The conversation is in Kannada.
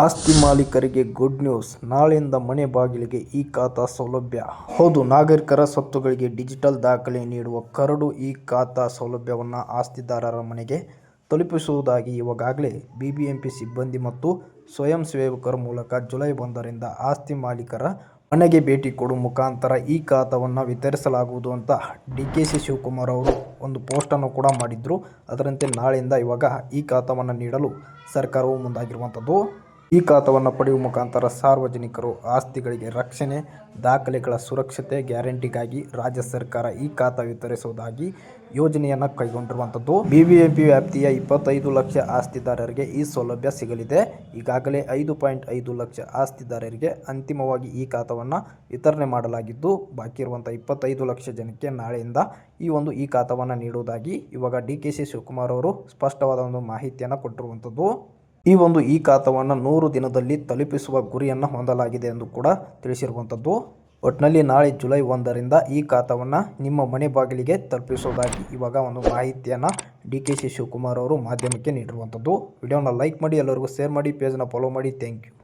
ಆಸ್ತಿ ಮಾಲೀಕರಿಗೆ ಗುಡ್ ನ್ಯೂಸ್ ನಾಳೆಯಿಂದ ಮನೆ ಬಾಗಿಲಿಗೆ ಇ ಖಾತಾ ಸೌಲಭ್ಯ. ಹೌದು, ನಾಗರಿಕರ ಸ್ವತ್ತುಗಳಿಗೆ ಡಿಜಿಟಲ್ ದಾಖಲೆ ನೀಡುವ ಕರಡು ಇ ಖಾತಾ ಸೌಲಭ್ಯವನ್ನು ಆಸ್ತಿದಾರರ ಮನೆಗೆ ತಲುಪಿಸುವುದಾಗಿ ಈಗಾಗಲೇ ಬಿಬಿಎಂಪಿ ಸಿಬ್ಬಂದಿ ಮತ್ತು ಸ್ವಯಂ ಸೇವಕರ ಮೂಲಕ ಜುಲೈ ಒಂದರಿಂದ ಆಸ್ತಿ ಮಾಲೀಕರ ಮನೆಗೆ ಭೇಟಿ ಕೊಡುವ ಮುಖಾಂತರ ಈ ಖಾತಾವನ್ನು ವಿತರಿಸಲಾಗುವುದು ಅಂತ ಡಿ ಕೆ ಸಿ ಶಿವಕುಮಾರ್ ಅವರು ಒಂದು ಪೋಸ್ಟನ್ನು ಕೂಡ ಮಾಡಿದ್ರು. ಅದರಂತೆ ನಾಳೆಯಿಂದ ಇವಾಗ ಈ ಖಾತಾವನ್ನು ನೀಡಲು ಸರ್ಕಾರವು ಮುಂದಾಗಿರುವಂಥದ್ದು ಈ ಖಾತಾವನ್ನು ಪಡೆಯುವ ಮುಖಾಂತರ ಸಾರ್ವಜನಿಕರು ಆಸ್ತಿಗಳಿಗೆ ರಕ್ಷಣೆ, ದಾಖಲೆಗಳ ಸುರಕ್ಷತೆ ಗ್ಯಾರಂಟಿಗಾಗಿ ರಾಜ್ಯ ಸರ್ಕಾರ ಈ ಖಾತಾ ವಿತರಿಸುವುದಾಗಿ ಯೋಜನೆಯನ್ನು ಕೈಗೊಂಡಿರುವಂಥದ್ದು. ಬಿಬಿಎಂಪಿ ವ್ಯಾಪ್ತಿಯ ಇಪ್ಪತ್ತೈದು ಲಕ್ಷ ಆಸ್ತಿದಾರರಿಗೆ ಈ ಸೌಲಭ್ಯ ಸಿಗಲಿದೆ. ಈಗಾಗಲೇ ಐದು ಪಾಯಿಂಟ್ ಐದು ಲಕ್ಷ ಆಸ್ತಿದಾರರಿಗೆ ಅಂತಿಮವಾಗಿ ಈ ಖಾತಾವನ್ನು ವಿತರಣೆ ಮಾಡಲಾಗಿದ್ದು, ಬಾಕಿ ಇರುವಂಥ ಇಪ್ಪತ್ತೈದು ಲಕ್ಷ ಜನಕ್ಕೆ ನಾಳೆಯಿಂದ ಈ ಒಂದು ಈ ಖಾತಾವನ್ನು ನೀಡುವುದಾಗಿ ಇವಾಗ ಡಿ ಕೆ ಶಿವಕುಮಾರ್ ಅವರು ಸ್ಪಷ್ಟವಾದ ಒಂದು ಮಾಹಿತಿಯನ್ನು ಕೊಟ್ಟಿರುವಂಥದ್ದು. ಈ ಒಂದು ಈ ಖಾತವನ್ನು ನೂರು ದಿನದಲ್ಲಿ ತಲುಪಿಸುವ ಗುರಿಯನ್ನು ಹೊಂದಲಾಗಿದೆ ಎಂದು ಕೂಡ ತಿಳಿಸಿರುವಂಥದ್ದು. ಒಟ್ಟಿನಲ್ಲಿ ನಾಳೆ ಜುಲೈ ಒಂದರಿಂದ ಈ ಖಾತವನ್ನು ನಿಮ್ಮ ಮನೆ ಬಾಗಿಲಿಗೆ ತಲುಪಿಸುವುದಾಗಿ ಇವಾಗ ಒಂದು ಮಾಹಿತಿಯನ್ನು ಡಿ ಕೆ ಶಿ ಶಿವಕುಮಾರ್ ಅವರು ಮಾಧ್ಯಮಕ್ಕೆ ನೀಡಿರುವಂಥದ್ದು. ವಿಡಿಯೋನ ಲೈಕ್ ಮಾಡಿ, ಎಲ್ಲರಿಗೂ ಶೇರ್ ಮಾಡಿ ಪೇಜ್ನ ಫಾಲೋ ಮಾಡಿ. Thank you.